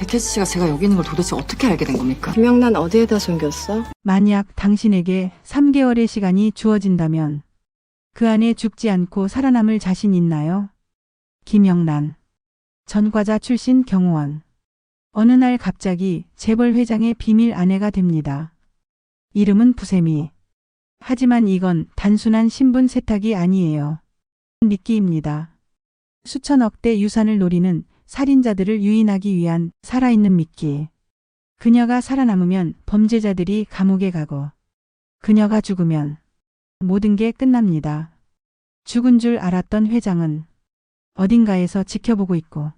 백혜수 씨가 제가 여기 있는 걸 도대체 어떻게 알게 된 겁니까? 김영란 어디에다 숨겼어? 만약 당신에게 3개월의 시간이 주어진다면 그 안에 죽지 않고 살아남을 자신 있나요? 김영란. 전과자 출신 경호원. 어느 날 갑자기 재벌 회장의 비밀 아내가 됩니다. 이름은 부세미. 하지만 이건 단순한 신분 세탁이 아니에요. 미끼입니다. 수천억 대 유산을 노리는 살인자들을 유인하기 위한 살아있는 미끼. 그녀가 살아남으면 범죄자들이 감옥에 가고 그녀가 죽으면 모든 게 끝납니다. 죽은 줄 알았던 회장은 어딘가에서 지켜보고 있고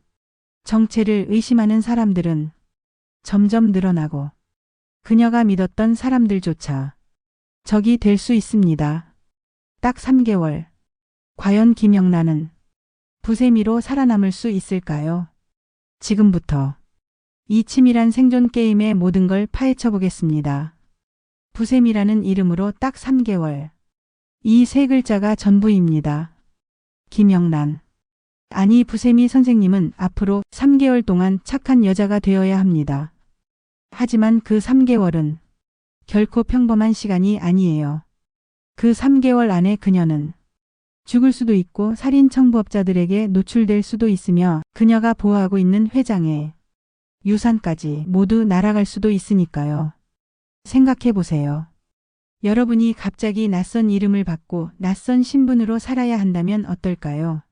정체를 의심하는 사람들은 점점 늘어나고 그녀가 믿었던 사람들조차 적이 될 수 있습니다. 딱 3개월. 과연 김영란은 부세미로 살아남을 수 있을까요? 지금부터 이 치밀한 생존 게임의 모든 걸 파헤쳐 보겠습니다. 부셈이라는 이름으로 딱 3개월. 이 세 글자가 전부입니다. 김영란. 아니, 부셈이 선생님은 앞으로 3개월 동안 착한 여자가 되어야 합니다. 하지만 그 3개월은 결코 평범한 시간이 아니에요. 그 3개월 안에 그녀는 죽을 수도 있고 살인 청부업자들에게 노출될 수도 있으며 그녀가 보호하고 있는 회장의 유산까지 모두 날아갈 수도 있으니까요. 생각해 보세요. 여러분이 갑자기 낯선 이름을 받고 낯선 신분으로 살아야 한다면 어떨까요?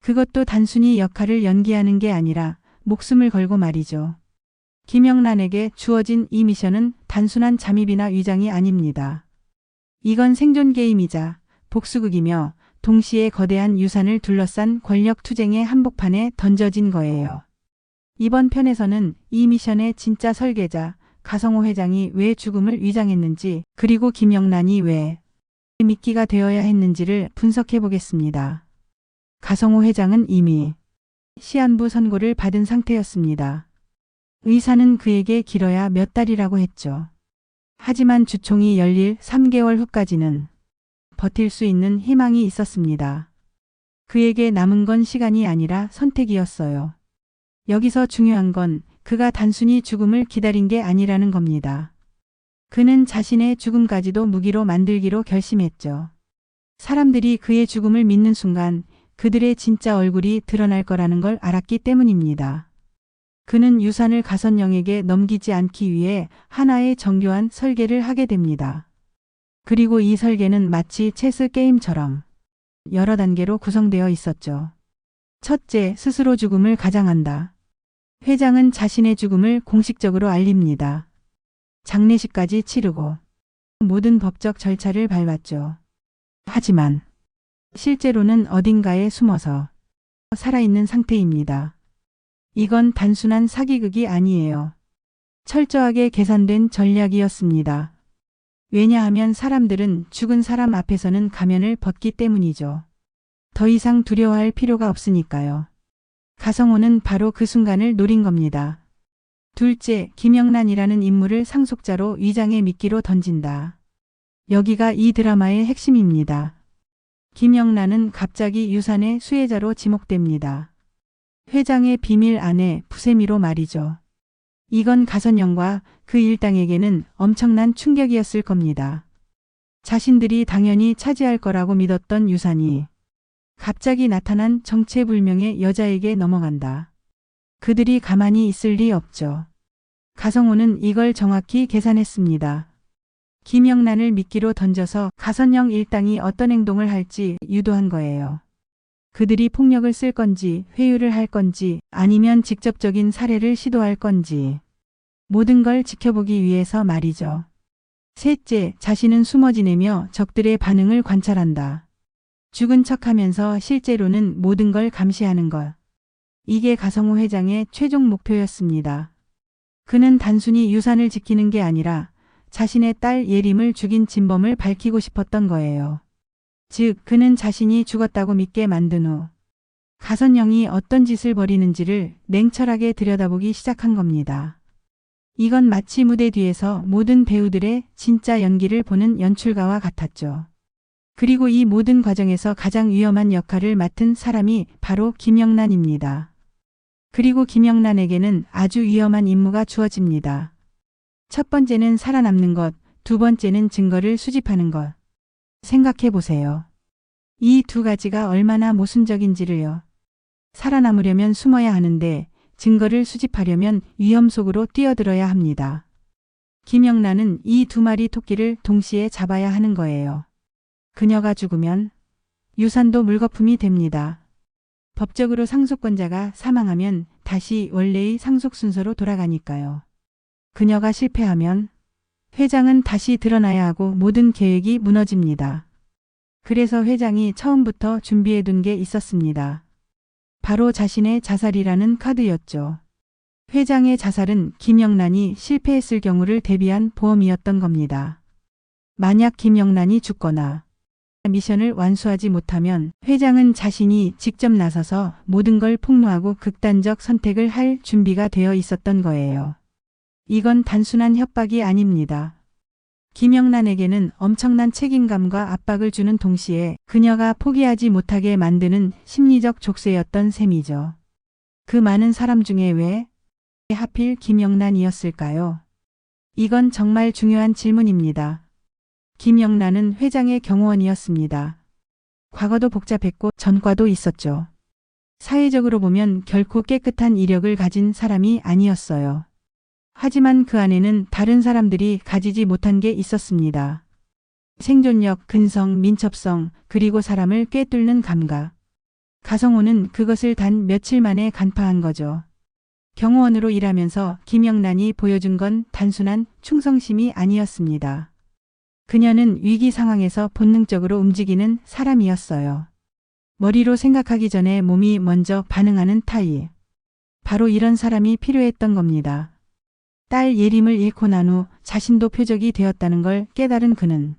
그것도 단순히 역할을 연기하는 게 아니라 목숨을 걸고 말이죠. 김영란에게 주어진 이 미션은 단순한 잠입이나 위장이 아닙니다. 이건 생존 게임이자 복수극이며 동시에 거대한 유산을 둘러싼 권력 투쟁의 한복판에 던져진 거예요. 이번 편에서는 이 미션의 진짜 설계자 가성호 회장이 왜 죽음을 위장했는지 그리고 김영란이 왜 미끼가 되어야 했는지를 분석해 보겠습니다. 가성호 회장은 이미 시한부 선고를 받은 상태였습니다. 의사는 그에게 길어야 몇 달이라고 했죠. 하지만 주총이 열릴 3개월 후까지는 버틸 수 있는 희망이 있었습니다. 그에게 남은 건 시간이 아니라 선택이었어요. 여기서 중요한 건 그가 단순히 죽음을 기다린 게 아니라는 겁니다. 그는 자신의 죽음까지도 무기로 만들기로 결심했죠. 사람들이 그의 죽음을 믿는 순간 그들의 진짜 얼굴이 드러날 거라는 걸 알았기 때문입니다. 그는 유산을 가선영에게 넘기지 않기 위해 하나의 정교한 설계를 하게 됩니다. 그리고 이 설계는 마치 체스 게임처럼 여러 단계로 구성되어 있었죠. 첫째, 스스로 죽음을 가장한다. 회장은 자신의 죽음을 공식적으로 알립니다. 장례식까지 치르고 모든 법적 절차를 밟았죠. 하지만 실제로는 어딘가에 숨어서 살아있는 상태입니다. 이건 단순한 사기극이 아니에요. 철저하게 계산된 전략이었습니다. 왜냐하면 사람들은 죽은 사람 앞에서는 가면을 벗기 때문이죠. 더 이상 두려워할 필요가 없으니까요. 가성호는 바로 그 순간을 노린 겁니다. 둘째, 김영란이라는 인물을 상속자로 위장의 미끼로 던진다. 여기가 이 드라마의 핵심입니다. 김영란은 갑자기 유산의 수혜자로 지목됩니다. 회장의 비밀 아내 부세미로 말이죠. 이건 가선영과 그 일당에게는 엄청난 충격이었을 겁니다. 자신들이 당연히 차지할 거라고 믿었던 유산이 갑자기 나타난 정체불명의 여자에게 넘어간다. 그들이 가만히 있을 리 없죠. 가성호는 이걸 정확히 계산했습니다. 김영란을 미끼로 던져서 가선영 일당이 어떤 행동을 할지 유도한 거예요. 그들이 폭력을 쓸 건지 회유를 할 건지 아니면 직접적인 살해를 시도할 건지 모든 걸 지켜보기 위해서 말이죠. 셋째, 자신은 숨어 지내며 적들의 반응을 관찰한다. 죽은 척 하면서 실제로는 모든 걸 감시하는 것. 이게 가성호 회장의 최종 목표였습니다. 그는 단순히 유산을 지키는 게 아니라 자신의 딸 예림을 죽인 진범을 밝히고 싶었던 거예요. 즉, 그는 자신이 죽었다고 믿게 만든 후 가선영이 어떤 짓을 벌이는지를 냉철하게 들여다보기 시작한 겁니다. 이건 마치 무대 뒤에서 모든 배우들의 진짜 연기를 보는 연출가와 같았죠. 그리고 이 모든 과정에서 가장 위험한 역할을 맡은 사람이 바로 김영란입니다. 그리고 김영란에게는 아주 위험한 임무가 주어집니다. 첫 번째는 살아남는 것, 두 번째는 증거를 수집하는 것. 생각해 보세요. 이 두 가지가 얼마나 모순적인지를요. 살아남으려면 숨어야 하는데 증거를 수집하려면 위험 속으로 뛰어들어야 합니다. 김영란은 이 두 마리 토끼를 동시에 잡아야 하는 거예요. 그녀가 죽으면 유산도 물거품이 됩니다. 법적으로 상속권자가 사망하면 다시 원래의 상속 순서로 돌아가니까요. 그녀가 실패하면 회장은 다시 드러나야 하고 모든 계획이 무너집니다. 그래서 회장이 처음부터 준비해 둔 게 있었습니다. 바로 자신의 자살이라는 카드였죠. 회장의 자살은 김영란이 실패했을 경우를 대비한 보험이었던 겁니다. 만약 김영란이 죽거나 미션을 완수하지 못하면 회장은 자신이 직접 나서서 모든 걸 폭로하고 극단적 선택을 할 준비가 되어 있었던 거예요. 이건 단순한 협박이 아닙니다. 김영란에게는 엄청난 책임감과 압박을 주는 동시에 그녀가 포기하지 못하게 만드는 심리적 족쇄였던 셈이죠. 그 많은 사람 중에 왜 하필 김영란이었을까요? 이건 정말 중요한 질문입니다. 김영란은 회장의 경호원이었습니다. 과거도 복잡했고 전과도 있었죠. 사회적으로 보면 결코 깨끗한 이력을 가진 사람이 아니었어요. 하지만 그 안에는 다른 사람들이 가지지 못한 게 있었습니다. 생존력, 근성, 민첩성, 그리고 사람을 꿰뚫는 감각. 가성호는 그것을 단 며칠 만에 간파한 거죠. 경호원으로 일하면서 김영란이 보여준 건 단순한 충성심이 아니었습니다. 그녀는 위기 상황에서 본능적으로 움직이는 사람이었어요. 머리로 생각하기 전에 몸이 먼저 반응하는 타입. 바로 이런 사람이 필요했던 겁니다. 딸 예림을 잃고 난 후 자신도 표적이 되었다는 걸 깨달은 그는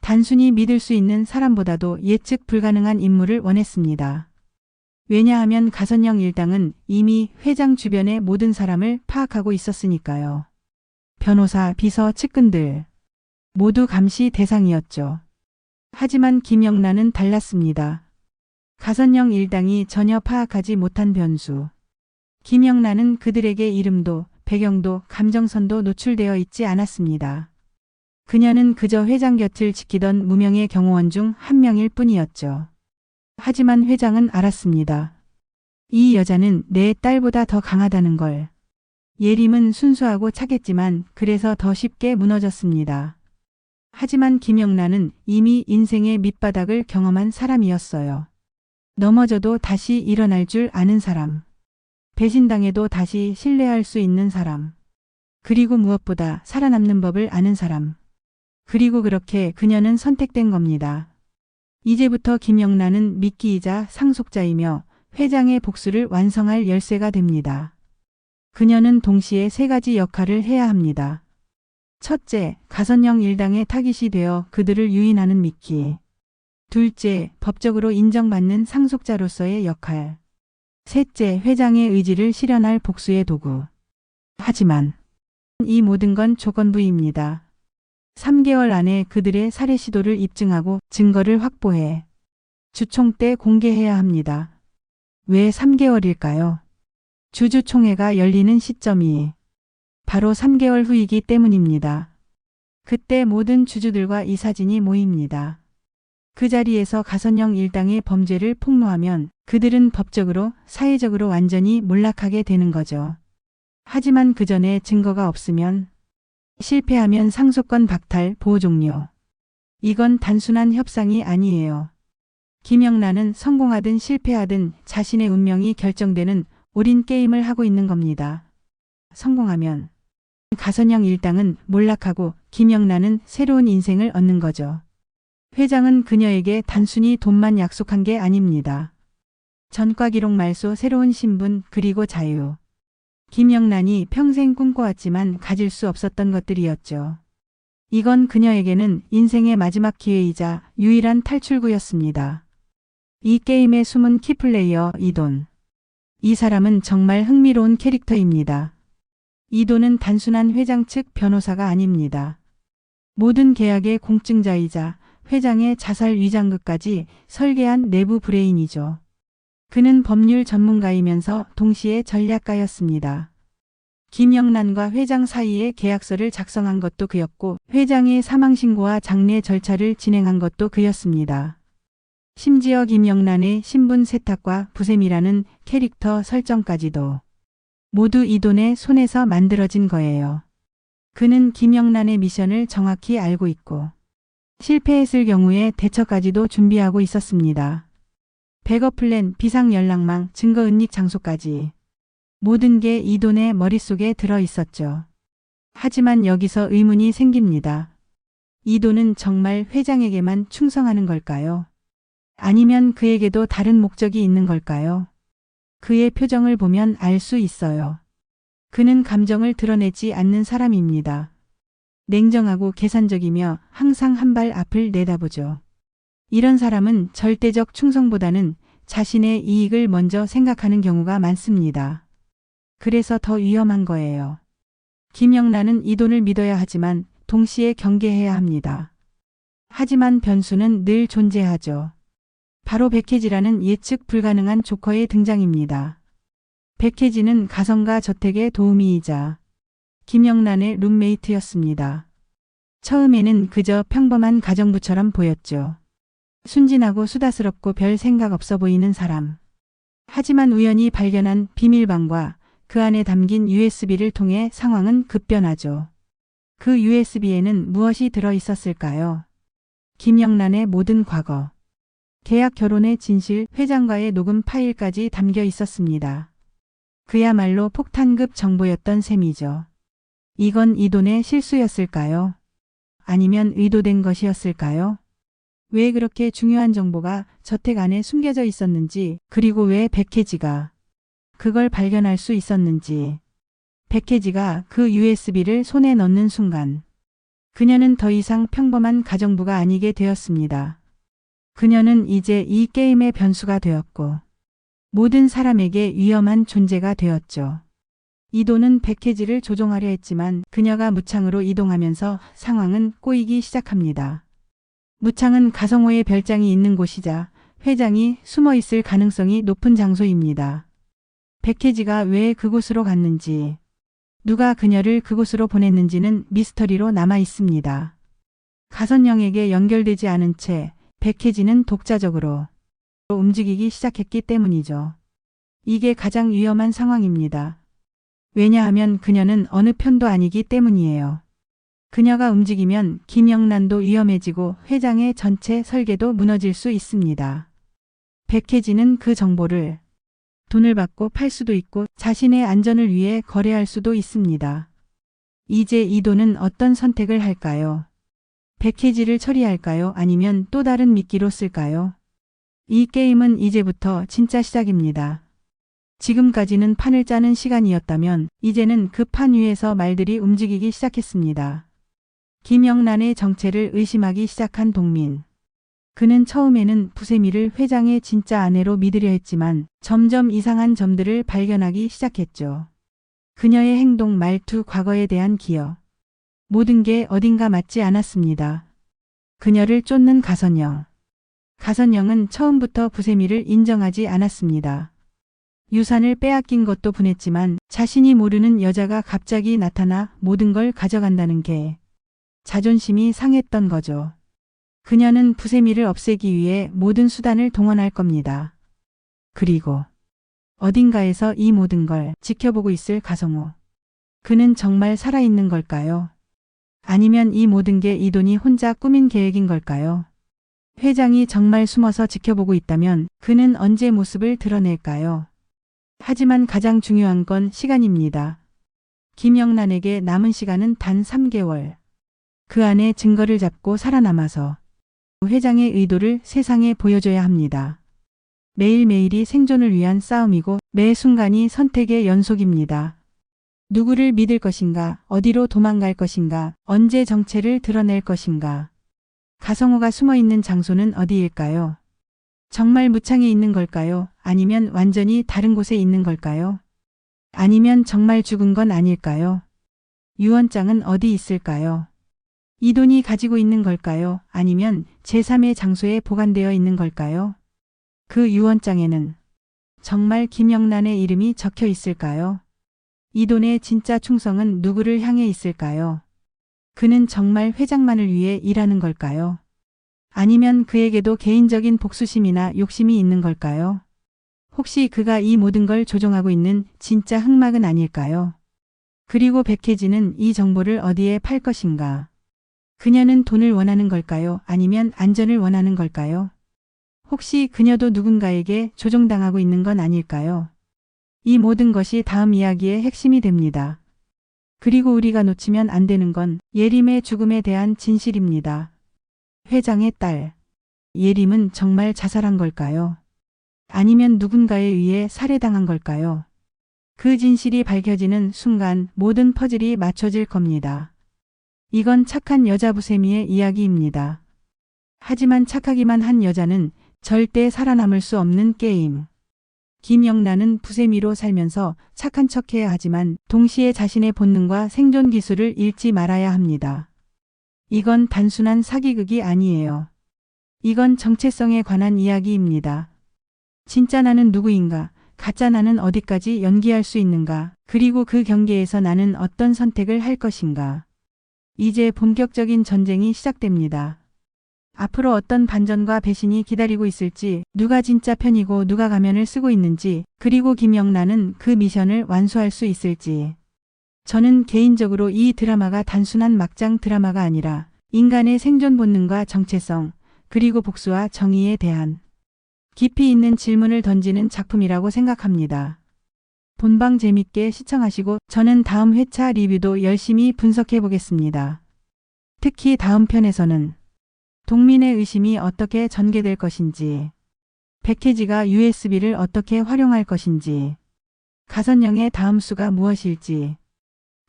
단순히 믿을 수 있는 사람보다도 예측 불가능한 인물을 원했습니다. 왜냐하면 가선영 일당은 이미 회장 주변의 모든 사람을 파악하고 있었으니까요. 변호사, 비서, 측근들 모두 감시 대상이었죠. 하지만 김영란은 달랐습니다. 가선영 일당이 전혀 파악하지 못한 변수. 김영란은 그들에게 이름도 배경도 감정선도 노출되어 있지 않았습니다. 그녀는 그저 회장 곁을 지키던 무명의 경호원 중 한 명일 뿐이었죠. 하지만 회장은 알았습니다. 이 여자는 내 딸보다 더 강하다는 걸. 예림은 순수하고 착했지만 그래서 더 쉽게 무너졌습니다. 하지만 김영란은 이미 인생의 밑바닥을 경험한 사람이었어요. 넘어져도 다시 일어날 줄 아는 사람. 배신당해도 다시 신뢰할 수 있는 사람. 그리고 무엇보다 살아남는 법을 아는 사람. 그리고 그렇게 그녀는 선택된 겁니다. 이제부터 김영란은 미끼이자 상속자이며 회장의 복수를 완성할 열쇠가 됩니다. 그녀는 동시에 세 가지 역할을 해야 합니다. 첫째, 가선영 일당의 타깃이 되어 그들을 유인하는 미끼. 둘째, 법적으로 인정받는 상속자로서의 역할. 셋째, 회장의 의지를 실현할 복수의 도구. 하지만 이 모든 건 조건부입니다. 3개월 안에 그들의 살해 시도를 입증하고 증거를 확보해 주총 때 공개해야 합니다. 왜 3개월일까요? 주주총회가 열리는 시점이 바로 3개월 후이기 때문입니다. 그때 모든 주주들과 이 사진이 모입니다. 그 자리에서 가선영 일당의 범죄를 폭로하면 그들은 법적으로 사회적으로 완전히 몰락하게 되는 거죠. 하지만 그 전에 증거가 없으면 실패하면 상속권 박탈 보호 종료. 이건 단순한 협상이 아니에요. 김영란은 성공하든 실패하든 자신의 운명이 결정되는 올인 게임을 하고 있는 겁니다. 성공하면 가선영 일당은 몰락하고 김영란은 새로운 인생을 얻는 거죠. 회장은 그녀에게 단순히 돈만 약속한 게 아닙니다. 전과 기록 말소 새로운 신분 그리고 자유. 김영란이 평생 꿈꿔왔지만 가질 수 없었던 것들이었죠. 이건 그녀에게는 인생의 마지막 기회이자 유일한 탈출구였습니다. 이 게임의 숨은 키플레이어 이돈. 이 사람은 정말 흥미로운 캐릭터입니다. 이돈은 단순한 회장 측 변호사가 아닙니다. 모든 계약의 공증자이자 회장의 자살 위장극까지 설계한 내부 브레인이죠. 그는 법률 전문가이면서 동시에 전략가였습니다. 김영란과 회장 사이에 계약서를 작성한 것도 그였고 회장의 사망신고와 장례 절차를 진행한 것도 그였습니다. 심지어 김영란의 신분 세탁과 부셈이라는 캐릭터 설정까지도 모두 이돈의 손에서 만들어진 거예요. 그는 김영란의 미션을 정확히 알고 있고 실패했을 경우에 대처까지도 준비하고 있었습니다. 백업 플랜, 비상 연락망, 증거 은닉 장소까지 모든 게 이돈의 머릿속에 들어 있었죠. 하지만 여기서 의문이 생깁니다. 이돈은 정말 회장에게만 충성하는 걸까요? 아니면 그에게도 다른 목적이 있는 걸까요? 그의 표정을 보면 알 수 있어요. 그는 감정을 드러내지 않는 사람입니다. 냉정하고 계산적이며 항상 한 발 앞을 내다보죠. 이런 사람은 절대적 충성보다는 자신의 이익을 먼저 생각하는 경우가 많습니다. 그래서 더 위험한 거예요. 김영란은 이 돈을 믿어야 하지만 동시에 경계해야 합니다. 하지만 변수는 늘 존재하죠. 바로 백혜지라는 예측 불가능한 조커의 등장입니다. 백혜지는 가성가 저택의 도우미이자 김영란의 룸메이트였습니다. 처음에는 그저 평범한 가정부처럼 보였죠. 순진하고 수다스럽고 별 생각 없어 보이는 사람. 하지만 우연히 발견한 비밀방과 그 안에 담긴 USB를 통해 상황은 급변하죠. 그 USB에는 무엇이 들어 있었을까요? 김영란의 모든 과거. 계약 결혼의 진실, 회장과의 녹음 파일까지 담겨 있었습니다. 그야말로 폭탄급 정보였던 셈이죠. 이건 이돈의 실수였을까요? 아니면 의도된 것이었을까요? 왜 그렇게 중요한 정보가 저택 안에 숨겨져 있었는지, 그리고 왜 백혜지가 그걸 발견할 수 있었는지. 백혜지가 그 USB를 손에 넣는 순간, 그녀는 더 이상 평범한 가정부가 아니게 되었습니다. 그녀는 이제 이 게임의 변수가 되었고, 모든 사람에게 위험한 존재가 되었죠. 이도는 백혜지를 조종하려 했지만 그녀가 무창으로 이동하면서 상황은 꼬이기 시작합니다. 무창은 가성호의 별장이 있는 곳이자 회장이 숨어 있을 가능성이 높은 장소입니다. 백혜지가 왜 그곳으로 갔는지, 누가 그녀를 그곳으로 보냈는지는 미스터리로 남아 있습니다. 가선영에게 연결되지 않은 채 백혜지는 독자적으로 움직이기 시작했기 때문이죠. 이게 가장 위험한 상황입니다. 왜냐하면 그녀는 어느 편도 아니기 때문이에요. 그녀가 움직이면 김영란도 위험해지고 회장의 전체 설계도 무너질 수 있습니다. 백혜지는 그 정보를 돈을 받고 팔 수도 있고 자신의 안전을 위해 거래할 수도 있습니다. 이제 이 돈은 어떤 선택을 할까요? 백혜지를 처리할까요? 아니면 또 다른 미끼로 쓸까요? 이 게임은 이제부터 진짜 시작입니다. 지금까지는 판을 짜는 시간이었다면 이제는 그 판 위에서 말들이 움직이기 시작했습니다. 김영란의 정체를 의심하기 시작한 동민. 그는 처음에는 부세미를 회장의 진짜 아내로 믿으려 했지만 점점 이상한 점들을 발견하기 시작했죠. 그녀의 행동, 말투, 과거에 대한 기억. 모든 게 어딘가 맞지 않았습니다. 그녀를 쫓는 가선영. 가선영은 처음부터 부세미를 인정하지 않았습니다. 유산을 빼앗긴 것도 분했지만 자신이 모르는 여자가 갑자기 나타나 모든 걸 가져간다는 게 자존심이 상했던 거죠. 그녀는 부세미를 없애기 위해 모든 수단을 동원할 겁니다. 그리고 어딘가에서 이 모든 걸 지켜보고 있을 가성호. 그는 정말 살아있는 걸까요? 아니면 이 모든 게 이 돈이 혼자 꾸민 계획인 걸까요? 회장이 정말 숨어서 지켜보고 있다면 그는 언제 모습을 드러낼까요? 하지만 가장 중요한 건 시간입니다. 김영란에게 남은 시간은 단 3개월. 그 안에 증거를 잡고 살아남아서 회장의 의도를 세상에 보여줘야 합니다. 매일매일이 생존을 위한 싸움이고 매 순간이 선택의 연속입니다. 누구를 믿을 것인가, 어디로 도망갈 것인가, 언제 정체를 드러낼 것인가. 가성호가 숨어 있는 장소는 어디일까요? 정말 무창에 있는 걸까요? 아니면 완전히 다른 곳에 있는 걸까요? 아니면 정말 죽은 건 아닐까요? 유언장은 어디 있을까요? 이 돈이 가지고 있는 걸까요? 아니면 제3의 장소에 보관되어 있는 걸까요? 그 유언장에는 정말 김영란의 이름이 적혀 있을까요? 이 돈의 진짜 충성은 누구를 향해 있을까요? 그는 정말 회장만을 위해 일하는 걸까요? 아니면 그에게도 개인적인 복수심이나 욕심이 있는 걸까요? 혹시 그가 이 모든 걸 조종하고 있는 진짜 흑막은 아닐까요? 그리고 백혜진은 이 정보를 어디에 팔 것인가? 그녀는 돈을 원하는 걸까요? 아니면 안전을 원하는 걸까요? 혹시 그녀도 누군가에게 조종당하고 있는 건 아닐까요? 이 모든 것이 다음 이야기의 핵심이 됩니다. 그리고 우리가 놓치면 안 되는 건 예림의 죽음에 대한 진실입니다. 회장의 딸. 예림은 정말 자살한 걸까요? 아니면 누군가에 의해 살해당한 걸까요? 그 진실이 밝혀지는 순간 모든 퍼즐이 맞춰질 겁니다. 이건 착한 여자 부세미의 이야기입니다. 하지만 착하기만 한 여자는 절대 살아남을 수 없는 게임. 김영란은 부세미로 살면서 착한 척해야 하지만 동시에 자신의 본능과 생존 기술을 잃지 말아야 합니다. 이건 단순한 사기극이 아니에요. 이건 정체성에 관한 이야기입니다. 진짜 나는 누구인가? 가짜 나는 어디까지 연기할 수 있는가? 그리고 그 경계에서 나는 어떤 선택을 할 것인가? 이제 본격적인 전쟁이 시작됩니다. 앞으로 어떤 반전과 배신이 기다리고 있을지, 누가 진짜 편이고 누가 가면을 쓰고 있는지, 그리고 김영란은 그 미션을 완수할 수 있을지. 저는 개인적으로 이 드라마가 단순한 막장 드라마가 아니라 인간의 생존 본능과 정체성, 그리고 복수와 정의에 대한 깊이 있는 질문을 던지는 작품이라고 생각합니다. 본방 재밌게 시청하시고 저는 다음 회차 리뷰도 열심히 분석해 보겠습니다. 특히 다음 편에서는 동민의 의심이 어떻게 전개될 것인지, 백혜지가 USB를 어떻게 활용할 것인지, 가선영의 다음 수가 무엇일지,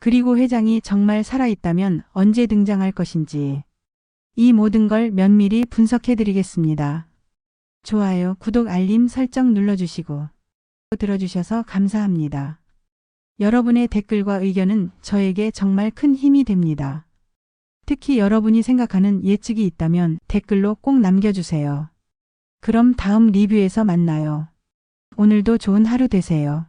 그리고 회장이 정말 살아있다면 언제 등장할 것인지, 이 모든 걸 면밀히 분석해 드리겠습니다. 좋아요, 구독, 알림 설정 눌러주시고 들어주셔서 감사합니다. 여러분의 댓글과 의견은 저에게 정말 큰 힘이 됩니다. 특히 여러분이 생각하는 예측이 있다면 댓글로 꼭 남겨주세요. 그럼 다음 리뷰에서 만나요. 오늘도 좋은 하루 되세요.